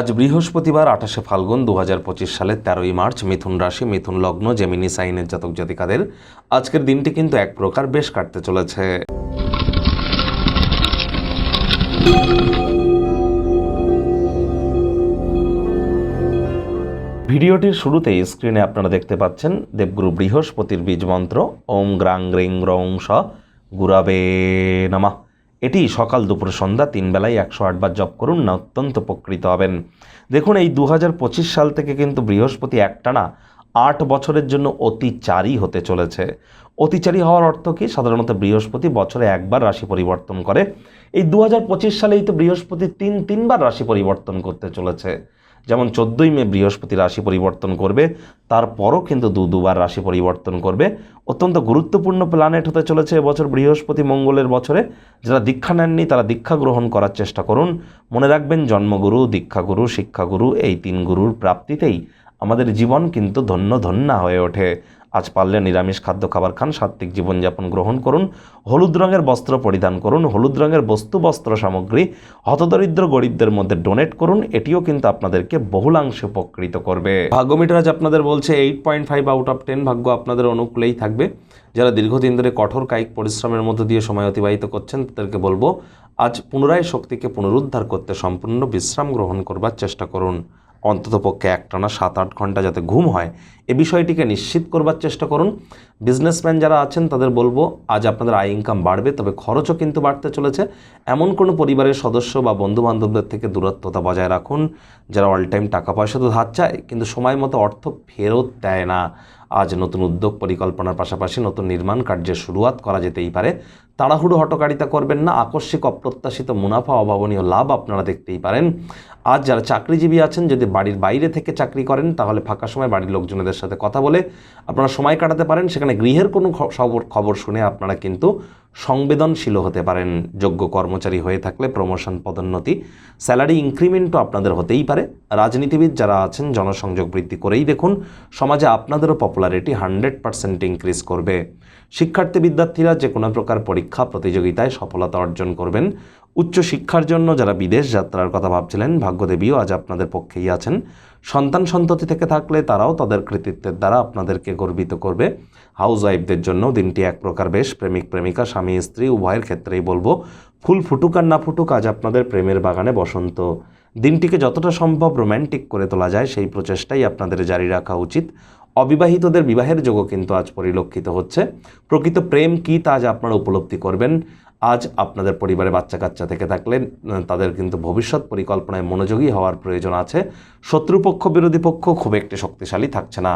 আজ বৃহস্পতিবার, আঠাশে ফাল্গুন দু হাজার পঁচিশ সালের তেরোই মার্চ, মিথুন রাশি, মিথুন লগ্ন, জেমিনি সাইনের জাতক জাতিকাদের আজকের দিনটি কিন্তু এক প্রকার বেশ কাটতে চলেছে। ভিডিওটির শুরুতেই স্ক্রিনে আপনারা দেখতে পাচ্ছেন দেবগুরু বৃহস্পতির বীজ মন্ত্র, ওম গ্রাং গ্রিং রং স গুরাবে নমা। এটি সকাল দুপুর সন্ধ্যা তিন বেলায় একশো আটবার জপ করুন, না অত্যন্ত উপকৃত হবেন। দেখুন, এই দু হাজার পঁচিশ সাল থেকে কিন্তু বৃহস্পতি একটানা আট বছরের জন্য অতিচারী হতে চলেছে। অতিচারী হওয়ার অর্থ কী? সাধারণত বৃহস্পতি বছরে একবার রাশি পরিবর্তন করে। এই দু হাজার পঁচিশ সালেই তো বৃহস্পতি তিন তিনবার রাশি পরিবর্তন করতে চলেছে। যেমন চোদ্দোই মে বৃহস্পতি রাশি পরিবর্তন করবে, তারপরও কিন্তু দু, দুবার রাশি পরিবর্তন করবে। অত্যন্ত গুরুত্বপূর্ণ প্ল্যানেট হতে চলেছে এবছর বৃহস্পতি মঙ্গলের বছরে। যারা দীক্ষা নেননি, তারা দীক্ষা গ্রহণ করার চেষ্টা করুন। মনে রাখবেন, জন্মগুরু, দীক্ষাগুরু, শিক্ষাগুরু এই তিন গুরুর প্রাপ্তিতেই আমাদের জীবন কিন্তু ধন্য ধন্যা হয়ে ওঠে। আজ পারলে নিরামিষ খাদ্য খাবার খান, সাত্ত্বিক জীবনযাপন গ্রহণ করুন, হলুদ রঙের বস্ত্র পরিধান করুন, হলুদ রঙের বস্তু বস্ত্র সামগ্রী, হতদরিদ্র গরিবদের মধ্যে ডোনেট করুন, এটিও কিন্তু আপনাদেরকে বহুলাংশে উপকৃত করবে। ভাগ্যমিটার আজ আপনাদের বলছে eight point five out of ten ভাগ্য আপনাদের অনুকূলেই থাকবে। যারা দীর্ঘদিন ধরে কঠোর কায়িক পরিশ্রমের মধ্য দিয়ে সময় অতিবাহিত করছেন, তাদেরকে বলব, আজ পুনরায় শক্তিকে পুনরুদ্ধার করতে সম্পূর্ণ বিশ্রাম গ্রহণ করবার চেষ্টা করুন। অন্ততপক্ষে একটানা সাত আট ঘণ্টা যাতে ঘুম হয় এ বিষয়টিকে নিশ্চিত করবার চেষ্টা করুন। বিজনেসম্যান যারা আছেন, তাদের বলব, আজ আপনাদের আয় ইনকাম বাড়বে, তবে খরচও কিন্তু বাড়তে চলেছে। এমন কোনো পরিবারের সদস্য বা বন্ধু বান্ধবদের থেকে দূরত্বতা বজায় রাখুন। যারা অল টাইম টাকা পয়সা তো ধার চায়, কিন্তু সময় মতো অর্থ ফেরত দেয় না। আজ নতুন উদ্যোগ পরিকল্পনার পাশাপাশি নতুন নির্মাণ কার্যের শুরুয়াত করা যেতেই পারে। তাড়াহুড়ো হটকারিতা করবেন না, আকস্মিক অপ্রত্যাশিত মুনাফা, অভাবনীয় লাভ আপনারা দেখতেই পারেন। আজ যারা চাকরিজীবী আছেন, যদি বাড়ির বাইরে থেকে চাকরি করেন, তাহলে ফাঁকা সময় বাড়ির লোকজনদের সাথে কথা বলে আপনারা সময় কাটাতে পারেন। সেখানে গৃহের কোনো খবর খবর শুনে আপনারা কিন্তু সংবেদনশীল হতে পারেন। যোগ্য কর্মচারী হয়ে থাকলে প্রমোশন পদোন্নতি স্যালারি ইনক্রিমেন্টও আপনাদের হতেই পারে। রাজনীতিবিদ যারা আছেন, জনসংযোগ বৃদ্ধি করেই দেখুন, সমাজে আপনাদেরও পপুলারিটি হান্ড্রেড পার্সেন্ট ইনক্রিজ করবে। শিক্ষার্থী বিদ্যার্থীরা যে কোনো প্রকার পরীক্ষা, প্রতিযোগিতায় সফলতা অর্জন করবেন। উচ্চ শিক্ষার জন্য যারা বিদেশ যাত্রার কথা ভাবছিলেন, ভাগ্যদেবীও আজ আপনাদের পক্ষেই আছেন। সন্তান সন্ততি থেকে থাকলে তারাও তাদের কৃতিত্বের দ্বারা আপনাদেরকে গর্বিত করবে। হাউস ওয়াইফদের জন্য দিনটি এক প্রকার বেশ। প্রেমিক, প্রেমিকা, স্বামী, স্ত্রী, উভয়ের ক্ষেত্রেই বলব, ফুল ফুটুক আর না ফুটুক আজ আপনাদের প্রেমের বাগানে বসন্ত। দিনটিকে যতটা সম্ভব রোম্যান্টিক করে তোলা যায়, সেই প্রচেষ্টাই আপনাদের জারি রাখা উচিত। অবিবাহিতদের বিবাহের যোগও কিন্তু আজ পরিলক্ষিত হচ্ছে। প্রকৃত প্রেম কী তা আজ আপনারা উপলব্ধি করবেন। আজ আপনাদের পরিবারে বাচ্চা কাচ্চা থেকে থাকলে তাদের কিন্তু ভবিষ্যৎ পরিকল্পনায় মনোযোগী হওয়ার প্রয়োজন আছে। শত্রুপক্ষ, বিরোধী পক্ষ খুব একটি শক্তিশালী থাকছে না।